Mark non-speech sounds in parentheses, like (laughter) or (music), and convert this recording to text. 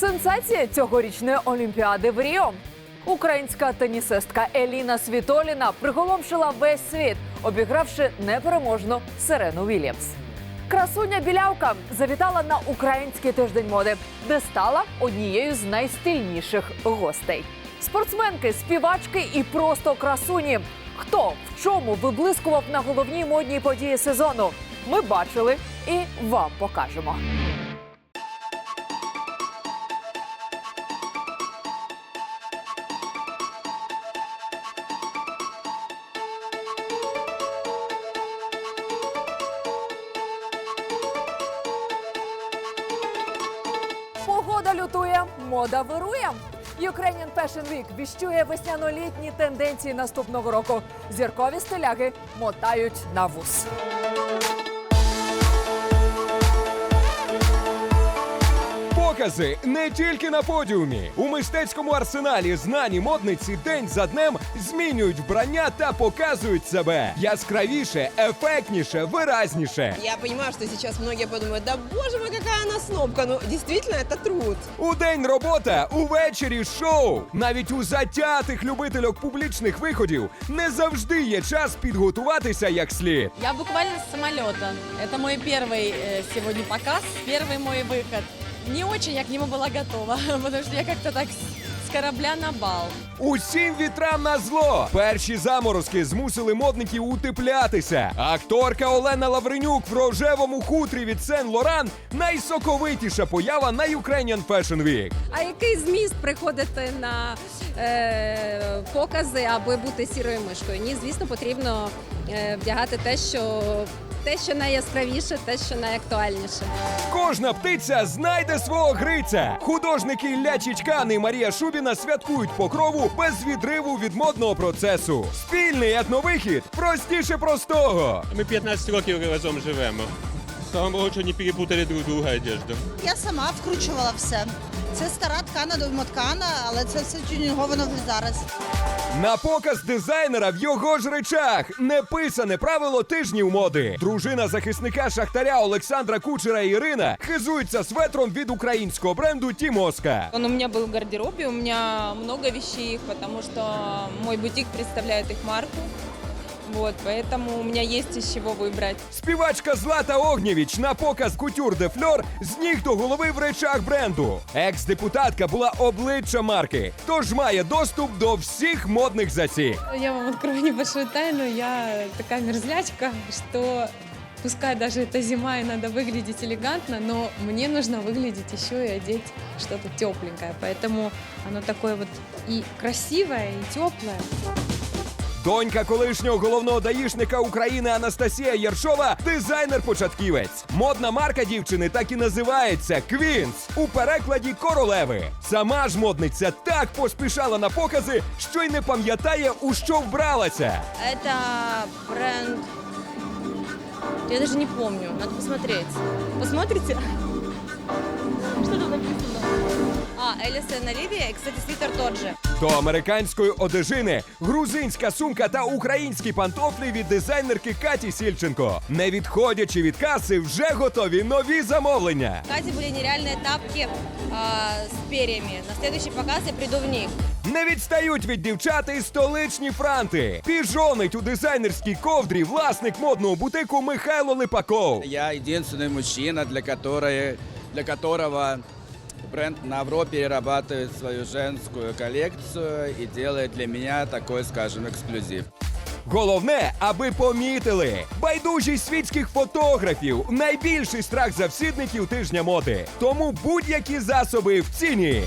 Сенсація цьогорічної Олімпіади в Ріо. Українська тенісистка Еліна Світоліна приголомшила весь світ, обігравши непереможну Сирену Вільямс. Красуня білявка завітала на український тиждень моди, де стала однією з найстильніших гостей. Спортсменки, співачки і просто красуні. Хто в чому виблискував на головній модній події сезону? Ми бачили і вам покажемо. Погода лютує, мода вирує. Ukrainian Fashion Week віщує весняно-літні тенденції наступного року. Зіркові стиляги мотають на вус. Покази не тільки на подіумі. У мистецькому арсеналі знані модниці день за днем змінюють вбрання та показують себе яскравіше, ефектніше, виразніше. Я понимаю, что сейчас многие подумают, да боже мой, какая она снобка. Ну, действительно, это труд. У день робота, увечері шоу. Навіть у затятих любительок публічних виходів не завжди є час підготуватися як слід. Я буквально с самолета. Это мой первый э, сегодня показ, первый мой выход. Не очень я к нему была готова, (laughs) потому что я как-то так с- с корабля на бал. Усім вітрам на зло. Перші заморозки змусили модників утеплятися. Акторка Олена Лавренюк в рожевому хутрі від Сен Лоран найсоковитіша поява на Ukrainian Fashion Week. А який зміст приходити на е, покази, аби бути сірою мишкою? Ні, звісно, потрібно е, вдягати те, що те, що найяскравіше, те, що найактуальніше. Кожна птиця знайде свого гриця. Художники Ілля Чічкан і Марія Шубіна святкують покрову без відриву від модного процесу. Спільний етновихід простіше простого. Ми 15 років разом живемо. Слава Богу, що не перепутали друг друга одежду. Я сама вкручувала все. Це стара ткана домоткана, але це все тюнінговано вже зараз. На показ дизайнера в його ж речах неписане правило тижнів моди. Дружина захисника шахтаря Олександра Кучера Ірина хизується светром від українського бренду Тімоска. Он у меня был в гардеробе, у меня много вещей потому что мой бутик представляет их марку. Вот, поэтому у меня есть из чего выбрать. Співачка Злата Огнєвіч на показ Кутюр де Фльор з ніг до голови в речах бренду. Екс-депутатка була обличчя марки, тож має доступ до всіх модних засік. Я вам открою небольшую тайну. Я такая мерзлячка, что пускай даже это зима и надо выглядеть элегантно, но мне нужно выглядеть еще и одеть что-то тепленькое. Поэтому оно такое вот и красивое, и теплое. Донька колишнього головного даїшника України Анастасія Єршова дизайнер-початківець. Модна марка дівчини так і називається Квінс у перекладі королеви. Сама ж модниця так поспішала на покази, що й не пам'ятає, у що вбралася. Это бренд... Я даже не помню, надо посмотреть. Посмотрите? Что там написано? А, Элисон Оливия, и, кстати, свитер тот же. До американської одежини, грузинська сумка та українські пантофлі від дизайнерки Каті Сільченко. Не відходячи від каси, вже готові нові замовлення. В Кате были нереальные тапки а, с перьями. На следующий показ я приду в них. Не відстають від дівчат і столичні франти. Піжонить у дизайнерській ковдрі власник модного бутику Михайло Липаков. Я единственный мужчина, для, которой, для которого бренд Навро перерабатывает свою женскую коллекцию и делает для меня такой, скажем, эксклюзив. Головне, аби помітили. Байдужість світських фотографів найбільший страх завсідників тижня моди. Тому будь-які засоби в ціні.